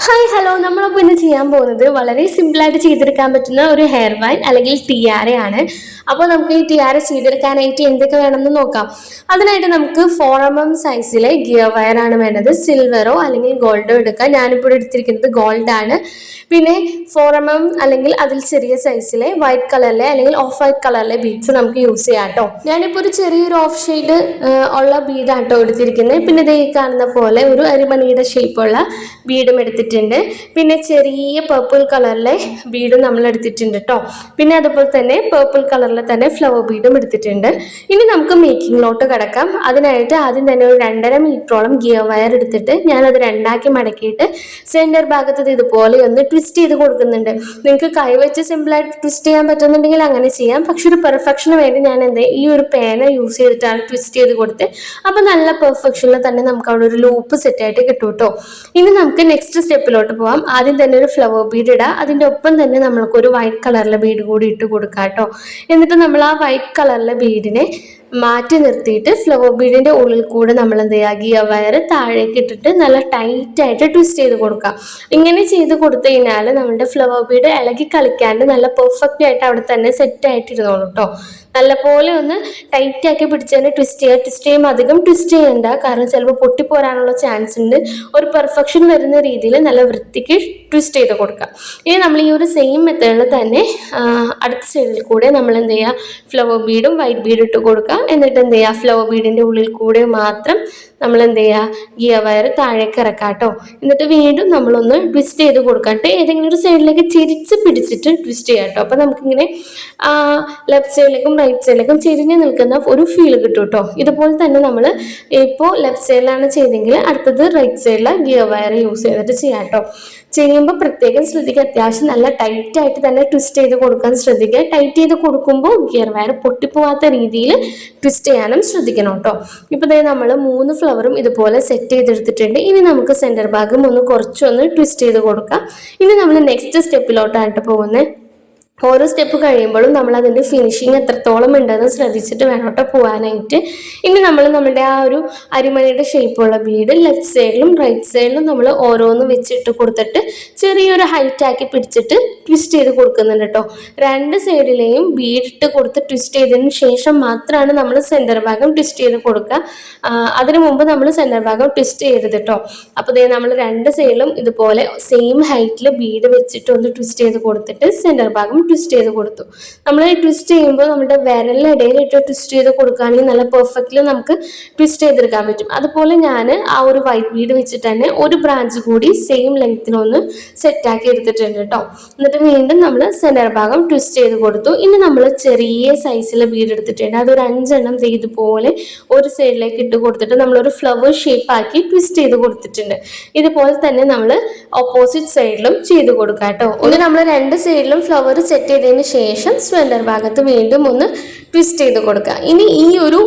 Hi hello നമ്മളിപ്പോൾ ഇന്ന് ചെയ്യാൻ പോകുന്നത് വളരെ സിമ്പിളായിട്ട് ചെയ്തെടുക്കാൻ പറ്റുന്ന ഒരു ഹെയർ വൈൻ അല്ലെങ്കിൽ ടിയാരയാണ് അപ്പോൾ നമുക്ക് ഈ ടിയാര ചെയ്തെടുക്കാനായിട്ട് എന്തൊക്കെ വേണമെന്ന് നോക്കാം. അതിനായിട്ട് നമുക്ക് ഫോർ എം എം സൈസിലെ ഗിയർ വയറാണ് വേണ്ടത്. സിൽവറോ അല്ലെങ്കിൽ ഗോൾഡോ എടുക്കാം. ഞാനിപ്പോൾ എടുത്തിരിക്കുന്നത് ഗോൾഡ് ആണ്. പിന്നെ ഫോർ എം എം അല്ലെങ്കിൽ അതിൽ ചെറിയ സൈസിലെ വൈറ്റ് കളറിലെ അല്ലെങ്കിൽ ഓഫ് വൈറ്റ് കളറിലെ ബീഡ്സ് നമുക്ക് യൂസ് ചെയ്യാം കേട്ടോ ഞാനിപ്പോൾ ഒരു ചെറിയൊരു ഓഫ് ഷെയ്ഡ് ഉള്ള ബീഡാണ് കേട്ടോ എടുത്തിരിക്കുന്നത്. പിന്നെ ഈ കാണുന്ന പോലെ ഒരു അരിമണിയുടെ ഷേപ്പുള്ള ബീഡും എടുത്തിട്ടുണ്ട്. പിന്നെ ചെറിയ പർപ്പിൾ കളറിലെ ബീഡും നമ്മൾ എടുത്തിട്ടുണ്ട് കേട്ടോ പിന്നെ അതുപോലെ തന്നെ പർപ്പിൾ കളറിലെ തന്നെ ഫ്ലവർ ബീഡും എടുത്തിട്ടുണ്ട്. ഇനി നമുക്ക് മേക്കിങ്ങിലോട്ട് കിടക്കാം. അതിനായിട്ട് ആദ്യം തന്നെ ഒരു രണ്ടര മീറ്ററോളം ഗിയർ വയർ എടുത്തിട്ട് ഞാനത് രണ്ടാക്കി മടക്കിയിട്ട് സെന്റർ ഭാഗത്ത് ഇതുപോലെ ഒന്ന് ട്വിസ്റ്റ് ചെയ്ത് കൊടുക്കുന്നുണ്ട്. നിങ്ങൾക്ക് കൈവച്ച് സിമ്പിളായിട്ട് ട്വിസ്റ്റ് ചെയ്യാൻ പറ്റുന്നുണ്ടെങ്കിൽ അങ്ങനെ ചെയ്യാം. പക്ഷെ ഒരു പെർഫെക്ഷന് വേണ്ടി ഞാൻ എന്ത് ഈ ഒരു പേന യൂസ് ചെയ്തിട്ടാണ് ട്വിസ്റ്റ് ചെയ്ത് കൊടുത്ത് അപ്പം നല്ല പെർഫെക്ഷനിൽ തന്നെ നമുക്ക് അവിടെ ഒരു ലൂപ്പ് സെറ്റായിട്ട് കിട്ടും കേട്ടോ. ഇനി നമുക്ക് നെക്സ്റ്റ് സ്റ്റെപ്പിലോട്ട് പോവാം. ആദ്യം തന്നെ ഒരു ഫ്ലവർ ബീഡ് ഇടാം. അതിന്റെ ഒപ്പം തന്നെ നമ്മൾക്ക് ഒരു വൈറ്റ് കളറിലെ ബീഡ് കൂടി ഇട്ട് കൊടുക്കാം കേട്ടോ. എന്നിട്ട് നമ്മൾ ആ വൈറ്റ് കളറിലെ ബീഡിനെ മാറ്റി നിർത്തിയിട്ട് ഫ്ലവർ ബീഡിന്റെ ഉള്ളിൽ കൂടെ നമ്മൾ എന്ത് ചെയ്യുക ഈ വയർ താഴേക്ക് ഇട്ടിട്ട് നല്ല ടൈറ്റായിട്ട് ട്വിസ്റ്റ് ചെയ്ത് കൊടുക്കുക. ഇങ്ങനെ ചെയ്ത് കൊടുത്തു കഴിഞ്ഞാൽ നമ്മുടെ ഫ്ലവർ ബീഡ് ഇളകി കളിക്കാണ്ട് നല്ല പെർഫെക്റ്റ് ആയിട്ട് അവിടെ തന്നെ സെറ്റ് ആയിട്ടിരുന്നോളൂ കേട്ടോ നല്ലപോലെ ഒന്ന് ടൈറ്റ് ആക്കി തന്നെ ട്വിസ്റ്റ് ചെയ്യുക. ട്വിസ്റ്റ് ചെയ്യുമ്പോൾ അധികം ട്വിസ്റ്റ് ചെയ്യണ്ട. കാരണം ചിലപ്പോൾ പൊട്ടിപ്പോരാനുള്ള ചാൻസ് ഉണ്ട്. ഒരു പെർഫെക്ഷൻ വരുന്ന രീതിയിൽ നല്ല വൃത്തിക്ക് ട്വിസ്റ്റ് ചെയ്ത് കൊടുക്കുക. ഇനി നമ്മൾ ഈ ഒരു സെയിം മെത്തേഡിൽ തന്നെ അടുത്ത സൈഡിൽ കൂടെ നമ്മൾ എന്ത് ചെയ്യുക? ഫ്ലവർ ബീഡും വൈറ്റ് ബീഡും ഇട്ട് കൊടുക്കുക. എന്നിട്ട് എന്ത് ചെയ്യുക? ഫ്ലവർ ബീഡിന്റെ ഉള്ളിൽ കൂടെ മാത്രം നമ്മൾ എന്ത് ചെയ്യുക? ഗിയർ വയർ താഴേക്ക് ഇറക്കാം കേട്ടോ. എന്നിട്ട് വീണ്ടും നമ്മളൊന്ന് ട്വിസ്റ്റ് ചെയ്ത് കൊടുക്കാട്ട് ഏതെങ്കിലും ഒരു സൈഡിലേക്ക് ചിരിച്ച് പിടിച്ചിട്ട് ട്വിസ്റ്റ് ചെയ്യാം കേട്ടോ. അപ്പോൾ നമുക്കിങ്ങനെ ലെഫ്റ്റ് സൈഡിലേക്കും റൈറ്റ് സൈഡിലേക്കും ചെരിഞ്ഞ് നിൽക്കുന്ന ഒരു ഫീൽ കിട്ടും കേട്ടോ. ഇതുപോലെ തന്നെ നമ്മൾ ഇപ്പോൾ ലെഫ്റ്റ് സൈഡിലാണ് ചെയ്തെങ്കിൽ അടുത്തത് റൈറ്റ് സൈഡിലെ ഗിയർ വയർ യൂസ് ചെയ്തിട്ട് ചെയ്യാം കേട്ടോ. ചെയ്യുമ്പോൾ പ്രത്യേകം ശ്രദ്ധിക്കുക. അത്യാവശ്യം നല്ല ടൈറ്റ് ആയിട്ട് തന്നെ ട്വിസ്റ്റ് ചെയ്ത് കൊടുക്കാൻ ശ്രദ്ധിക്കുക. ടൈറ്റ് ചെയ്ത് കൊടുക്കുമ്പോൾ ഗിയർ വയർ പൊട്ടിപ്പോവാത്ത രീതിയിൽ ട്വിസ്റ്റ് ചെയ്യാനും ശ്രദ്ധിക്കണം കേട്ടോ ഇപ്പോൾ നമ്മൾ മൂന്ന് ഫ്ലവറും ഇതുപോലെ സെറ്റ് ചെയ്തെടുത്തിട്ടുണ്ട്. ഇനി നമുക്ക് സെന്റർ ഭാഗം ഒന്ന് കുറച്ചൊന്ന് ട്വിസ്റ്റ് ചെയ്ത് കൊടുക്കാം. ഇനി നമ്മൾ നെക്സ്റ്റ് സ്റ്റെപ്പിലോട്ടായിട്ട് പോകുന്നത്. ഓരോ സ്റ്റെപ്പ് കഴിയുമ്പോഴും നമ്മൾ അതിന്റെ ഫിനിഷിങ് എത്രത്തോളം ഉണ്ടെന്ന് ശ്രദ്ധിച്ചിട്ട് വേണം കേട്ടോ പോകാനായിട്ട് ഇനി നമ്മൾ നമ്മുടെ ആ ഒരു അരിമണിയുടെ ഷേപ്പുള്ള ബീഡ് ലെഫ്റ്റ് സൈഡിലും റൈറ്റ് സൈഡിലും നമ്മൾ ഓരോന്ന് വെച്ചിട്ട് കൊടുത്തിട്ട് ചെറിയൊരു ഹൈറ്റ് ആക്കി പിടിച്ചിട്ട് ട്വിസ്റ്റ് ചെയ്ത് കൊടുക്കുന്നുണ്ട് കേട്ടോ രണ്ട് സൈഡിലെയും ബീഡ് ഇട്ട് കൊടുത്ത് ട്വിസ്റ്റ് ചെയ്തതിന് ശേഷം മാത്രമാണ് നമ്മൾ സെന്റർ ഭാഗം ട്വിസ്റ്റ് ചെയ്ത് കൊടുക്കുക അതിനു മുമ്പ് നമ്മൾ സെന്റർ ഭാഗം ട്വിസ്റ്റ് ചെയ്യരുത് കേട്ടോ അപ്പോൾ ഇതേ നമ്മൾ രണ്ട് സൈഡിലും ഇതുപോലെ സെയിം ഹൈറ്റിൽ ബീഡ് വെച്ചിട്ട് ഒന്ന് ട്വിസ്റ്റ് ചെയ്ത് കൊടുത്തിട്ട് സെന്റർ ഭാഗം ട്വിസ്റ്റ് ചെയ്ത് കൊടുത്തു. നമ്മൾ ട്വിസ്റ്റ് ചെയ്യുമ്പോൾ നമ്മുടെ വിരലിനിടയിലിട്ട് ട്വിസ്റ്റ് ചെയ്ത് കൊടുക്കുകയാണെങ്കിൽ നല്ല പെർഫെക്റ്റ്ലി നമുക്ക് ട്വിസ്റ്റ് ചെയ്തെടുക്കാൻ പറ്റും. അതുപോലെ ഞാൻ ആ ഒരു വൈറ്റ് ബീഡ് വെച്ചിട്ട് തന്നെ ഒരു ബ്രാഞ്ച് കൂടി സെയിം ലെങ്ത്തിലൊന്ന് സെറ്റാക്കി എടുത്തിട്ടുണ്ട് കേട്ടോ എന്നിട്ട് വീണ്ടും നമ്മൾ സെന്റർ ഭാഗം ട്വിസ്റ്റ് ചെയ്ത് കൊടുത്തു. ഇനി നമ്മൾ ചെറിയ സൈസിലെ ബീഡ് എടുത്തിട്ടുണ്ട്. അതൊരു അഞ്ചെണ്ണം പോലെ ഒരു സൈഡിലേക്ക് ഇട്ട് കൊടുത്തിട്ട് നമ്മളൊരു ഫ്ലവർ ഷേപ്പ് ആക്കി ട്വിസ്റ്റ് ചെയ്ത് കൊടുത്തിട്ടുണ്ട്. ഇതുപോലെ തന്നെ നമ്മൾ ഓപ്പോസിറ്റ് സൈഡിലും ചെയ്ത് കൊടുക്കാം കേട്ടോ ഇനി നമ്മൾ രണ്ട് സൈഡിലും ഫ്ലവർ സെറ്റ് ചെയ്തതിന് ശേഷം സ്വെല്ലർ ഭാഗത്ത് വീണ്ടും ഒന്ന് ട്വിസ്റ്റ് ചെയ്ത് കൊടുക്കുക. ഇനി ഈ ഒരു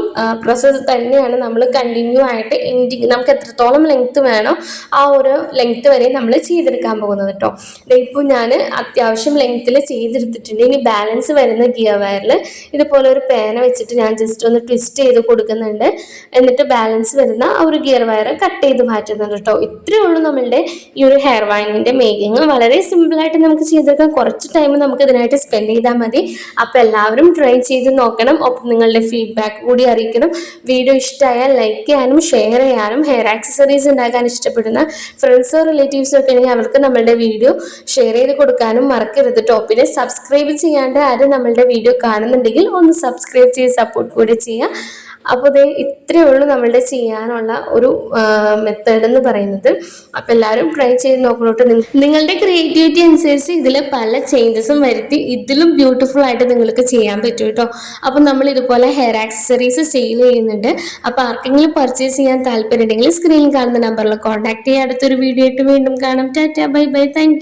പ്രോസസ്സ് തന്നെയാണ് നമ്മൾ കണ്ടിന്യൂ ആയിട്ട് എൻഡിങ് നമുക്ക് എത്രത്തോളം ലെങ്ത് വേണോ ആ ഒരു ലെങ്ത് വരെ നമ്മൾ ചെയ്തെടുക്കാൻ പോകുന്നത് കേട്ടോ ഇപ്പോൾ ഞാൻ അത്യാവശ്യം ലെങ്ത്തിൽ ചെയ്തെടുത്തിട്ടുണ്ട്. ഇനി ബാലൻസ് വരുന്ന ഗിയർ വയറിൽ ഇതുപോലെ ഒരു പേന വെച്ചിട്ട് ഞാൻ ജസ്റ്റ് ഒന്ന് ട്വിസ്റ്റ് ചെയ്ത് കൊടുക്കുന്നുണ്ട്. എന്നിട്ട് ബാലൻസ് വരുന്ന ആ ഒരു ഗിയർ വയർ കട്ട് ചെയ്ത് മാറ്റുന്നുണ്ട് കേട്ടോ ഇത്രയേ ഉള്ളൂ നമ്മളുടെ ഈ ഒരു ഹെയർ വൈനിന്റെ മേക്കിങ് വളരെ സിമ്പിളായിട്ട് നമുക്ക് ചെയ്തെടുക്കാം. കുറച്ച് ടൈം നമുക്ക് ഇതിനായിട്ട് സ്പെൻഡ് ചെയ്താൽ മതി. അപ്പോൾ എല്ലാവരും ട്രൈ ചെയ്ത് നോക്കാം നോക്കണം. ഒപ്പം നിങ്ങളുടെ ഫീഡ്ബാക്ക് കൂടി അറിയിക്കണം. വീഡിയോ ഇഷ്ടമായാൽ ലൈക്ക് ചെയ്യാനും ഷെയർ ചെയ്യാനും ഹെയർ ആക്സസറീസ് ഉണ്ടാക്കാൻ ഇഷ്ടപ്പെടുന്ന ഫ്രണ്ട്സോ റിലേറ്റീവ്സോ ഒക്കെ ഉണ്ടെങ്കിൽ അവർക്ക് നമ്മളുടെ വീഡിയോ ഷെയർ ചെയ്ത് കൊടുക്കാനും മറക്കരുത്. ടോപ്പിനെ സബ്സ്ക്രൈബ് ചെയ്യാണ്ട് ആരും നമ്മളുടെ വീഡിയോ കാണുന്നുണ്ടെങ്കിൽ ഒന്ന് സബ്സ്ക്രൈബ് ചെയ്ത് സപ്പോർട്ട് കൂടി ചെയ്യുക. അപ്പോൾ ദേ ഇത്രയേ ഉള്ളൂ നമ്മളുടെ ചെയ്യാനുള്ള ഒരു മെത്തേഡ് എന്ന് പറയുന്നത്. അപ്പോൾ എല്ലാവരും ട്രൈ ചെയ്ത് നോക്കണോട്ട്. നിങ്ങളുടെ ക്രിയേറ്റിവിറ്റി അനുസരിച്ച് ഇതിൽ പല ചേഞ്ചസും വരുത്തി ഇതിലും ബ്യൂട്ടിഫുൾ ആയിട്ട് നിങ്ങൾക്ക് ചെയ്യാൻ പറ്റും കേട്ടോ. അപ്പോൾ നമ്മൾ ഇതുപോലെ ഹെയർ ആക്സസറീസ് സെയിൽ ചെയ്യുന്നുണ്ട്. അപ്പോൾ ആർക്കെങ്കിലും പർച്ചേസ് ചെയ്യാൻ താല്പര്യം ഉണ്ടെങ്കിൽ സ്ക്രീനിൽ കാണുന്ന നമ്പറിൽ കോൺടാക്ട് ചെയ്യുക അടുത്തൊരു വീഡിയോ ആയിട്ട് വീണ്ടും കാണാം. Tata bye bye. താങ്ക്